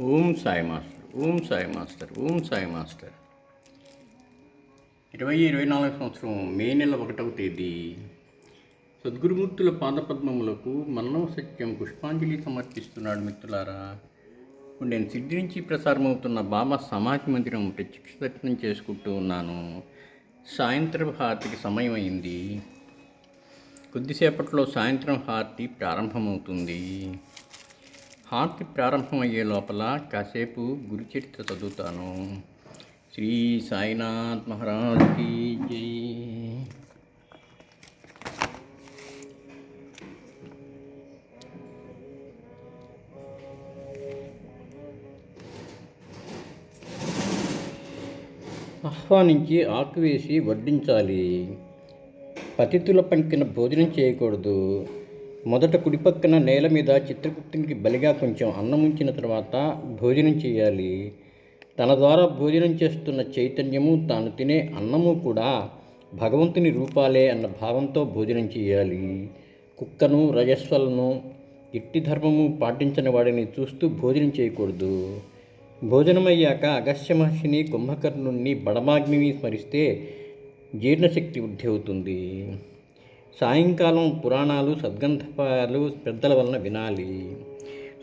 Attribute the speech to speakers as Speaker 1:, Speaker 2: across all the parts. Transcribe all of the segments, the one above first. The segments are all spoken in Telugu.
Speaker 1: Om Sai master Om Sai master Om Sai master. ఇరవై ఇరవై నాలుగు సంవత్సరం మే నెల ఒకటవ తేదీ. సద్గురుమూర్తుల పాదపద్మములకు మన్నవ సత్యం పుష్పాంజలి సమర్పిస్తున్నాడు మిత్రులారా. ఇప్పుడు నేను సిద్ధి నుంచి ప్రసారమవుతున్న బాబా సమాధి మందిరం ప్రత్యక్ష దర్శనం చేసుకుంటూ ఉన్నాను. సాయంత్రం హారతికి సమయం అయింది. కొద్దిసేపట్లో సాయంత్రం హారతి ప్రారంభమవుతుంది. హారతి ప్రారంభమయ్యే లోపల కాసేపు గురుచరిత్ర చదువుతాను. శ్రీ సాయినాథ్ మహారాజ్కి జై. ఆహ్వానించి ఆకువేసి వడ్డించాలి. పతితుల పంకిన భోజనం చేయకూడదు. మొదట కుడిపక్కన నేల మీద చిత్రగుప్తునికి బలిగా కొంచెం అన్నం ఉంచిన తర్వాత భోజనం చేయాలి. తన ద్వారా భోజనం చేస్తున్న చైతన్యము తాను తినే అన్నము కూడా భగవంతుని రూపాలే అన్న భావంతో భోజనం చేయాలి. కుక్కను రజస్వలను ఇట్టి ధర్మము పాటించని వాడిని చూస్తూ భోజనం చేయకూడదు. భోజనమయ్యాక అగస్త్య మహర్షిని కుంభకర్ణుణ్ణి బడమాగ్నిని స్మరిస్తే జీర్ణశక్తి వృద్ధి అవుతుంది. సాయంకాలం పురాణాలు సద్గంధపాలు పెద్దల వలన వినాలి.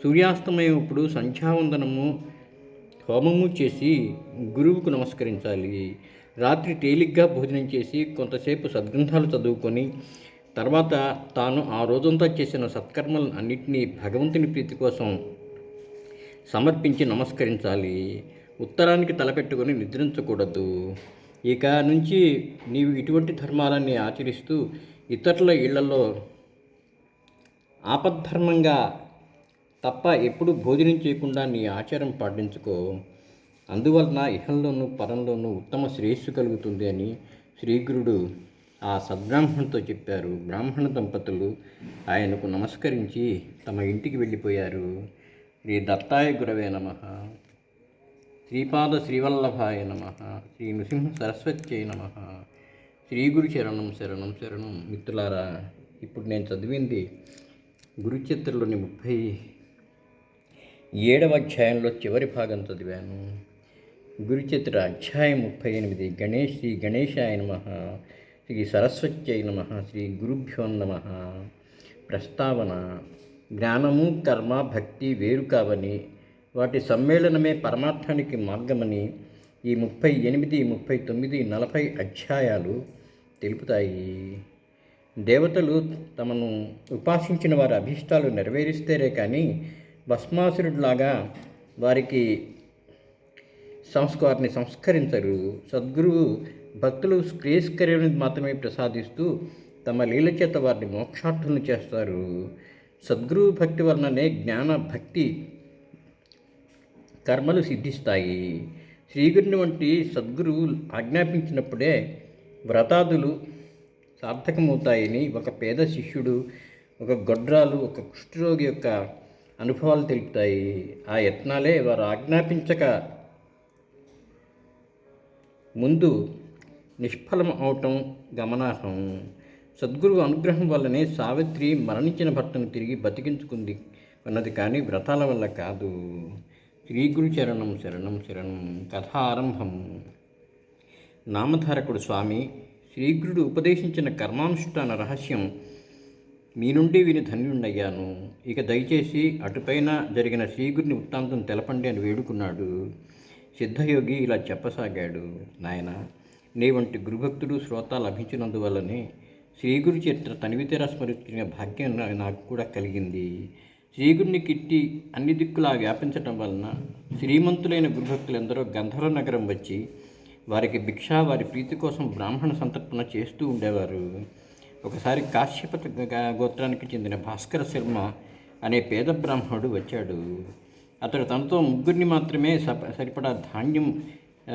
Speaker 1: సూర్యాస్తమయప్పుడు సంధ్యావందనము హోమము చేసి గురువుకు నమస్కరించాలి. రాత్రి తేలిగ్గా భోజనం చేసి కొంతసేపు సద్గ్రంథాలు చదువుకొని తర్వాత తాను ఆ రోజంతా చేసిన సత్కర్మలను అన్నింటినీ భగవంతుని ప్రీతి కోసం సమర్పించి నమస్కరించాలి. ఉత్తరానికి తలపెట్టుకొని నిద్రించకూడదు. ఇక నుంచి నీవు ఇటువంటి ధర్మాలన్నీ ఆచరిస్తూ ఇతరుల ఇళ్ళలో ఆపద్ధర్మంగా తప్ప ఎప్పుడు భోజనం చేయకుండా నీ ఆచారం పాటించుకో. అందువలన ఇహంలోనూ పరంలోనూ ఉత్తమ శ్రేయస్సు కలుగుతుంది అని శ్రీగురుడు ఆ సద్బ్రాహ్మణుతో చెప్పారు. బ్రాహ్మణ దంపతులు ఆయనకు నమస్కరించి తమ ఇంటికి వెళ్ళిపోయారు. శ్రీ దత్తాయ గురవే నమ. శ్రీపాద శ్రీవల్లభాయ నమ. శ్రీ నృసింహ సరస్వత్యై నమ. శ్రీ గురు శరణం శరణం. శరణం మిత్రులారా ఇప్పుడు నేను చదివింది గురుచిత్రలోని ముప్పై ఏడవ అధ్యాయంలో చివరి భాగం చదివాను. గురుచిత్ర అధ్యాయం ముప్పై ఎనిమిది. గణేష్ శ్రీ గణేశాయ నమ. శ్రీ సరస్వత్యై నమ. శ్రీ గురుభ్యో నమ. ప్రస్తావన జ్ఞానము కర్మ భక్తి వేరు కావని వాటి సమ్మేళనమే పరమార్థానికి మార్గమని ఈ ముప్పై ఎనిమిది ముప్పై తొమ్మిది నలభై అధ్యాయాలు తెలుపుతాయి. దేవతలు తమను ఉపాసించిన వారి అభీష్టాలు నెరవేరిస్తేనే కానీ భస్మాసురుడిలాగా వారికి సంస్కారాన్ని సంస్కరించరు. సద్గురువు భక్తులు శ్రేయస్కర్యాన్ని మాత్రమే ప్రసాదిస్తూ తమ లీల చేత వారిని మోక్షార్థులను చేస్తారు. సద్గురువు భక్తి వలననే జ్ఞాన భక్తి కర్మలు సిద్ధిస్తాయి. శ్రీగురుని వంటి సద్గురువు ఆజ్ఞాపించినప్పుడే వ్రతాదులు సార్థకమవుతాయని ఒక పేద శిష్యుడు ఒక గొడ్రాలు ఒక కుష్ఠరోగి యొక్క అనుభవాలు తెలుపుతాయి. ఆ యత్నాలే వారు ఆజ్ఞాపించక ముందు నిష్ఫలం అవటం గమనార్హం. సద్గురువు అనుగ్రహం వల్లనే సావిత్రి మరణించిన భర్తను తిరిగి బతికించుకుంది అన్నది కానీ వ్రతాల వల్ల కాదు. శ్రీగురుచరణం చరణం శరణం శరణం కథారంభం. నామధారకుడు స్వామి శ్రీగురుడు ఉపదేశించిన కర్మానుష్ఠాన రహస్యం మీ నుండి విని ధన్యుండయ్యాను ఇక దయచేసి అటుపైన జరిగిన శ్రీగురిని వృత్తాంతం తెలపండి అని వేడుకున్నాడు. సిద్ధయోగి ఇలా చెప్పసాగాడు. నాయన నీ వంటి గురుభక్తుడు శ్రోత లభించినందువల్లనే శ్రీగురు చరిత్ర తనివితేరా స్మరించిన భాగ్యం నాకు కూడా కలిగింది. శ్రీగురిని కిట్టి అన్ని దిక్కులా వ్యాపించటం వలన శ్రీమంతులైన గురుభక్తులందరూ గంధర్వ నగరం వచ్చి వారికి భిక్ష వారి ప్రీతి కోసం బ్రాహ్మణ సంతర్పణ చేస్తూ ఉండేవారు. ఒకసారి కాశ్యపత గ- గోత్రానికి చెందిన భాస్కర శర్మ అనే పేద బ్రాహ్మణుడు వచ్చాడు. అతడు తనతో ముగ్గురిని మాత్రమే సప సరిపడా ధాన్యం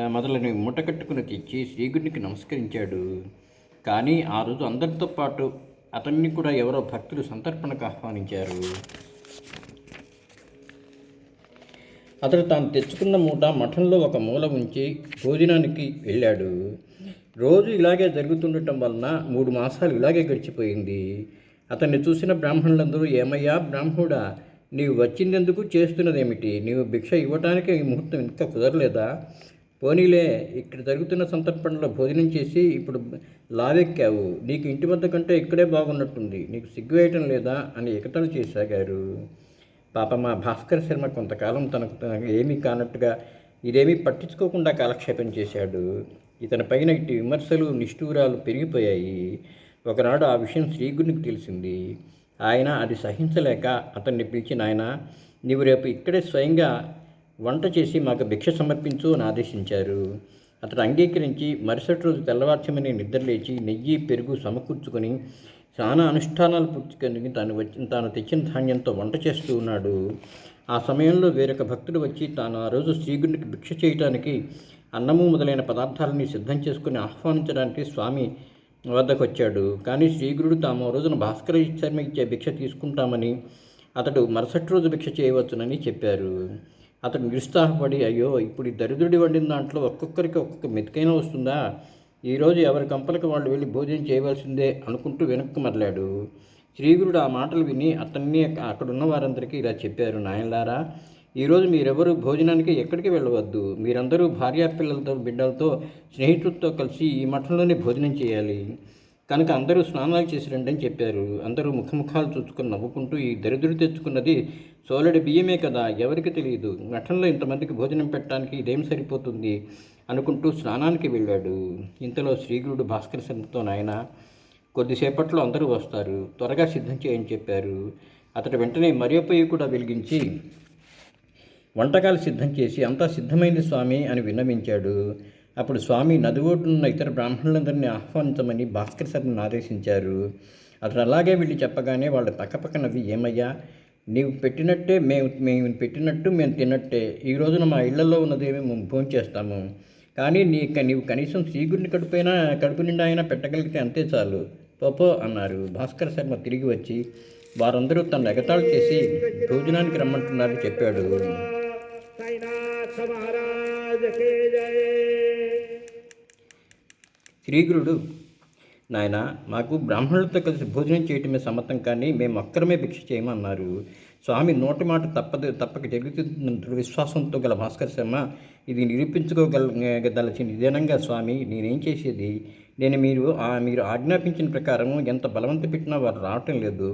Speaker 1: మొదలని మూటకట్టుకుని తెచ్చి శ్రీగుడికి నమస్కరించాడు. కానీ ఆ రోజు అందరితో పాటు అతన్ని కూడా ఎవరో భక్తులు సంతర్పణకు ఆహ్వానించారు. అతడు తాను తెచ్చుకున్న మూట మఠంలో ఒక మూల ఉంచి భోజనానికి వెళ్ళాడు. రోజు ఇలాగే జరుగుతుండటం వలన మూడు మాసాలు ఇలాగే గడిచిపోయింది. అతన్ని చూసిన బ్రాహ్మణులందరూ ఏమయ్యా బ్రాహ్మణుడా నీవు వచ్చిందెందుకు? చేస్తున్నదేమిటి? నీవు భిక్ష ఇవ్వటానికి ఈ ముహూర్తం ఇంకా కుదరలేదా? పోనీలే ఇక్కడ జరుగుతున్న సంతర్పణలో భోజనం చేసి ఇప్పుడు లావెక్కావు. నీకు ఇంటి వద్ద కంటే ఇక్కడే బాగున్నట్టుంది. నీకు సిగ్గు వేయటం లేదా? అని ఎకటలు చేసాగారు. పాప మా భాస్కర్ శర్మ కొంతకాలం తనకు ఏమీ కానట్టుగా ఇదేమీ పట్టించుకోకుండా కాలక్షేపం చేశాడు. ఇతని పైన ఇటు విమర్శలు నిష్ఠూరాలు పెరిగిపోయాయి. ఒకనాడు ఆ విషయం శ్రీగురికి తెలిసింది. ఆయన అది సహించలేక అతన్ని పిలిచిన ఆయన నీవు రేపు ఇక్కడే స్వయంగా వంట చేసి మాకు భిక్ష సమర్పించు అని ఆదేశించారు. అతను అంగీకరించి మరుసటి రోజు తెల్లవార్చమని నిద్రలేచి నెయ్యి పెరుగు సమకూర్చుకొని చాలా అనుష్ఠానాలు పుచ్చుకొని తాను వచ్చి తాను తెచ్చిన ధాన్యంతో వంట చేస్తూ ఉన్నాడు. ఆ సమయంలో వేరొక భక్తుడు వచ్చి తాను ఆ రోజు శ్రీగుడికి భిక్ష చేయటానికి అన్నము మొదలైన పదార్థాలని సిద్ధం చేసుకుని ఆహ్వానించడానికి స్వామి వద్దకు వచ్చాడు కానీ శ్రీగురుడు తాము రోజున భాస్కర శర్మ ఇచ్చే భిక్ష తీసుకుంటామని అతడు మరుసటి రోజు భిక్ష చేయవచ్చునని చెప్పారు. అతడు నిరుత్సాహపడి అయ్యో ఇప్పుడు ఈ దరిద్రుడి వండిన దాంట్లో ఒక్కొక్కరికి ఒక్కొక్క మెతుకైనా వస్తుందా? ఈరోజు ఎవరి కంపలకు వాళ్ళు వెళ్ళి భోజనం చేయవలసిందే అనుకుంటూ వెనక్కి మరలాడు. శ్రీగురుడు ఆ మాటలు విని అతన్ని అక్కడున్న వారందరికీ ఇలా చెప్పారు. నాయనలారా ఈరోజు మీరెవరు భోజనానికి ఎక్కడికి వెళ్ళవద్దు. మీరందరూ భార్యా పిల్లలతో బిడ్డలతో స్నేహితులతో కలిసి ఈ మఠంలోనే భోజనం చేయాలి. కనుక అందరూ స్నానాలు చేసి రండి అని చెప్పారు. అందరూ ముఖముఖాలు చూసుకొని నవ్వుకుంటూ ఈ దరిద్రుడు తెచ్చుకున్నది సోలడి బియ్యమే కదా ఎవరికి తెలియదు? ఘటనలో ఇంతమందికి భోజనం పెట్టడానికి ఇదేం సరిపోతుంది? అనుకుంటూ స్నానానికి వెళ్ళాడు. ఇంతలో శ్రీగురుడు భాస్కర శర్మతో నాయన కొద్దిసేపట్లో అందరూ వస్తారు. త్వరగా సిద్ధం చేయని చెప్పారు. అతడు వెంటనే మరియపోయి కూడా వెలిగించి వంటకాలు సిద్ధం చేసి అంతా సిద్ధమైంది స్వామి అని విన్నవించాడు. అప్పుడు స్వామి నది ఒడ్డున్న ఇతర బ్రాహ్మణులందరినీ ఆహ్వానించమని భాస్కర్ శర్మను ఆదేశించారు. అతను అలాగే వెళ్ళి చెప్పగానే వాళ్ళు పక్కపక్క నవ్వి ఏమయ్యా నీవు పెట్టినట్టే మేము మేము పెట్టినట్టు మేము తిన్నట్టే ఈ రోజున మా ఇళ్ళలో ఉన్నదేమి మేము భోజనం చేస్తాము. కానీ నీ నీవు కనీసం శ్రీగుడిని కడుపైనా కడుపు నిండా అయినా పెట్టగలిగితే అంతే చాలు. పోపో అన్నారు. భాస్కర్ శర్మ తిరిగి వచ్చి వారందరూ తన ఎగతాళు చేసి భోజనానికి రమ్మంటున్నారని చెప్పాడు. శ్రీగురుడు నాయన మాకు బ్రాహ్మణులతో కలిసి భోజనం చేయటమే సమర్థం కానీ మేము అక్కరమే భిక్ష చేయమన్నారు. స్వామి నోటి మాట తప్పదు తప్పక జరుగుతున్న దృఢ విశ్వాసంతో గల భాస్కర్ శర్మ ఇది నిరూపించుకోగలదలచిన నిజనంగా స్వామి నేనేం చేసేది? నేను మీరు మీరు ఆజ్ఞాపించిన ప్రకారం ఎంత బలవంత పెట్టినా వారు రావటం లేదు.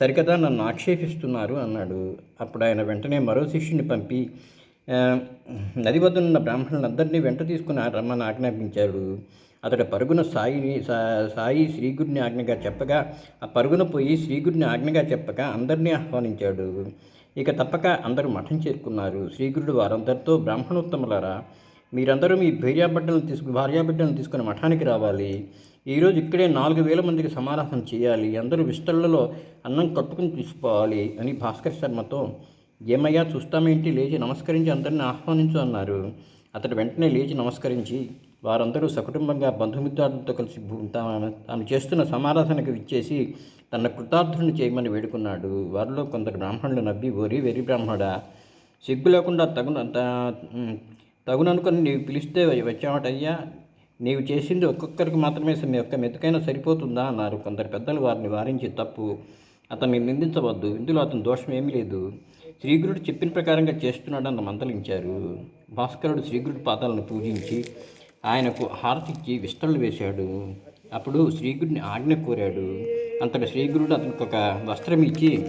Speaker 1: సరికదా నన్ను ఆక్షేపిస్తున్నారు అన్నాడు. అప్పుడు ఆయన వెంటనే మరో శిష్యుని పంపి నది నది వద్దనున్న బ్రాహ్మణులందరినీ వెంట తీసుకుని రమ్మని ఆజ్ఞాపించాడు అతడు పరుగున సాయిని సాయి శ్రీగురిని ఆజ్ఞగా చెప్పగా ఆ పరుగున పోయి శ్రీగుడిని ఆజ్ఞగా చెప్పగా అందరినీ ఆహ్వానించాడు. ఇక తప్పక అందరూ మఠం చేరుకున్నారు. శ్రీగురుడు వారందరితో బ్రాహ్మణోత్తములారా మీరందరూ మీ భార్యాబిడ్డలను తీసుకు భార్యాబిడ్డలను తీసుకుని మఠానికి రావాలి. ఈరోజు ఇక్కడే నాలుగు వేల మందికి సమారాధన చేయాలి. అందరూ విస్తళ్ళలో అన్నం కట్టుకుని తీసుకోవాలి అని భాస్కర్ శర్మతో ఏమయ్యా చూస్తామేంటి? లేచి నమస్కరించి అందరిని ఆహ్వానించు అన్నారు. అతడు వెంటనే లేచి నమస్కరించి వారందరూ సకుటుంబంగా బంధుమిత్రులతో కలిసి భూ- తాను చేస్తున్న సమారాధనకు ఇచ్చేసి తన కృతార్థుని చేయమని వేడుకున్నాడు. వారిలో కొందరు బ్రాహ్మణులు నవ్వి ఓరి వెరి బ్రాహ్మడా సిగ్గు లేకుండా తగున తగుననుకొని నీవు పిలిస్తే వచ్చామటయ్యా నీవు చేసింది ఒక్కొక్కరికి మాత్రమే మీ యొక్క మెతుకైనా సరిపోతుందా? అన్నారు. కొందరు పెద్దలు వారిని వారించి తప్పు. అతన్ని నిందించవద్దు. ఇందులో అతని దోషం ఏమీ లేదు. శ్రీగురుడు చెప్పిన ప్రకారంగా చేస్తున్నాడని మందలించారు. భాస్కరుడు శ్రీగురుడి పాదాలను పూజించి ఆయనకు హారతిచ్చి విస్తళ్ళు వేశాడు. అప్పుడు శ్రీగుడిని ఆజ్ఞ కోరాడు. అంతటి శ్రీగురుడు అతనికి ఒక వస్త్రం ఇచ్చి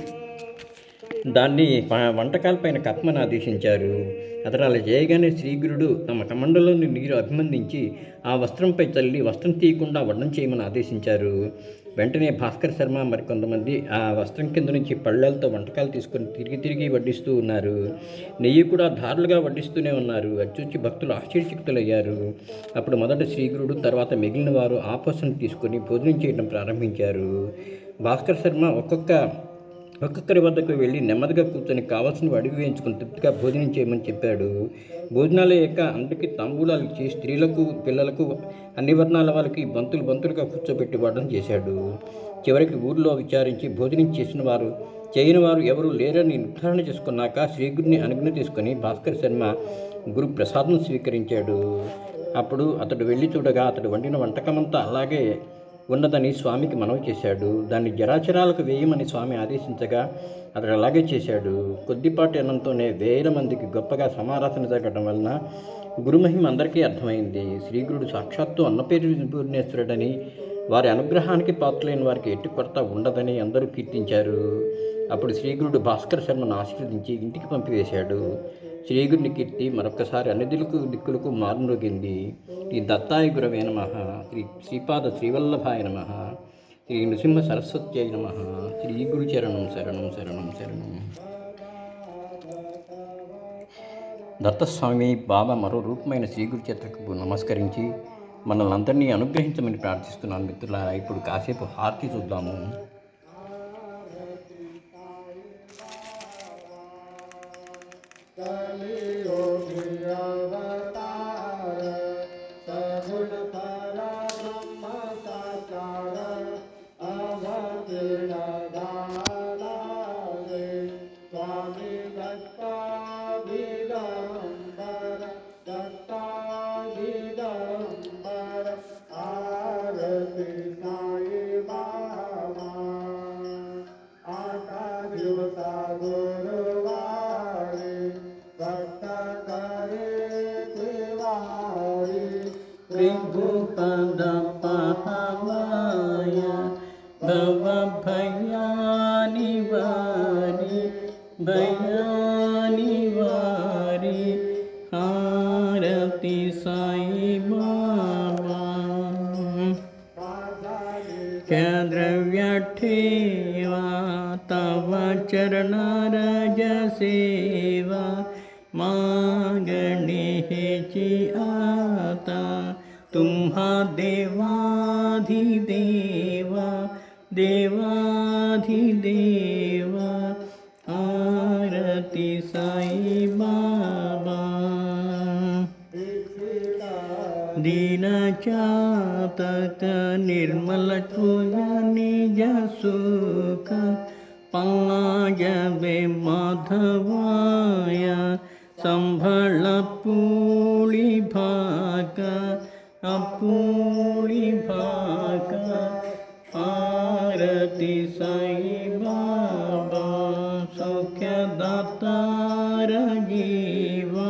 Speaker 1: దాన్ని ప- వంటకాలపైన కప్పమని ఆదేశించారు. అతడు అలా చేయగానే శ్రీగురుడు తమ కమండలోని నీరు అభిమందించి ఆ వస్త్రంపై చల్లి వస్త్రం తీయకుండా వడ్డం చేయమని ఆదేశించారు. వెంటనే భాస్కర్ శర్మ మరికొంతమంది ఆ వస్త్రం కింద నుంచి పళ్ళెలతో వంటకాలు తీసుకొని తిరిగి తిరిగి వడ్డిస్తూ ఉన్నారు. నెయ్యి కూడా ధారులుగా వడ్డిస్తూనే ఉన్నారు. అది చూచి భక్తులు ఆశ్చర్యచకితులయ్యారు. అప్పుడు మొదట శ్రీగురుడు తర్వాత మిగిలిన వారు ఆపోసను తీసుకొని భోజనం చేయడం ప్రారంభించారు. భాస్కర్ శర్మ ఒక్కొక్క ఒక్కొక్కరి వద్దకు వెళ్ళి నెమ్మదిగా కూర్చొని కావాల్సినవి అడిగి వేయించుకుని తృప్తిగా భోజనం చేయమని చెప్పాడు. భోజనాలు అయ్యాక అందరికీ తాంబూలాలు ఇచ్చి స్త్రీలకు పిల్లలకు అన్ని వర్ణాల వాళ్ళకి బంతులు బంతులుగా కూర్చోబెట్టి వాడడం చేశాడు. చివరికి ఊర్లో విచారించి భోజనం చేసిన వారు చేయని వారు ఎవరు లేరని నిర్ధారణ చేసుకున్నాక శ్రీగుడిని అనుజ్ఞ తీసుకొని భాస్కర్ శర్మ గురు ప్రసాదం స్వీకరించాడు. అప్పుడు అతడు వెళ్ళి చూడగా అతడు వండిన వంటకమంతా అలాగే ఉన్నదని స్వామికి మనవి చేశాడు. దాన్ని జరాచరాలకు వేయమని స్వామి ఆదేశించగా అతడు అలాగే చేశాడు. కొద్దిపాటి అన్నంతోనే వేల మందికి గొప్పగా సమారాధన జరగడం వలన గురుమహిమ అందరికీ అర్థమైంది. శ్రీగురుడు సాక్షాత్తు అన్నపేరుపూర్ణేశ్వరుడని వారి అనుగ్రహానికి పాత్రలేని వారికి ఎట్టి కొరత ఉండదని అందరూ కీర్తించారు. అప్పుడు శ్రీగురుడు భాస్కర్ శర్మను ఆశీర్వదించి ఇంటికి పంపివేశాడు. శ్రీగుడిని కీర్తి మరొకసారి అన్ని దిక్కులకు దిక్కులకు మారుమృగింది. శ్రీ దత్తాయ గురవే నమ. శ్రీ శ్రీపాద శ్రీవల్లభాయ నమ. శ్రీ నృసింహ సరస్వత్యై నమ. శ్రీ గురు చరణం శరణం శరణం శరణం. దత్తస్వామి బాబా మరో రూపమైన శ్రీగురు చిత్రకు నమస్కరించి మనల్ని అందరినీ అనుగ్రహించమని ప్రార్థిస్తున్నాను మిత్రులారా. ఇప్పుడు కాసేపు హారతి చూద్దాము. Kali Yogi Yava भयानि वारी साई च द्रव्यठेवा तव चरणरजसेवा मा आता तुम्हा देवाधिदेवा देवाधिदेवा। तक निर्मलकुलनिजसुख निज सुख। पायवे माधवया सम्भलपुळि भक अपूलि भाक पारती सैवा सौख्यदतारीवा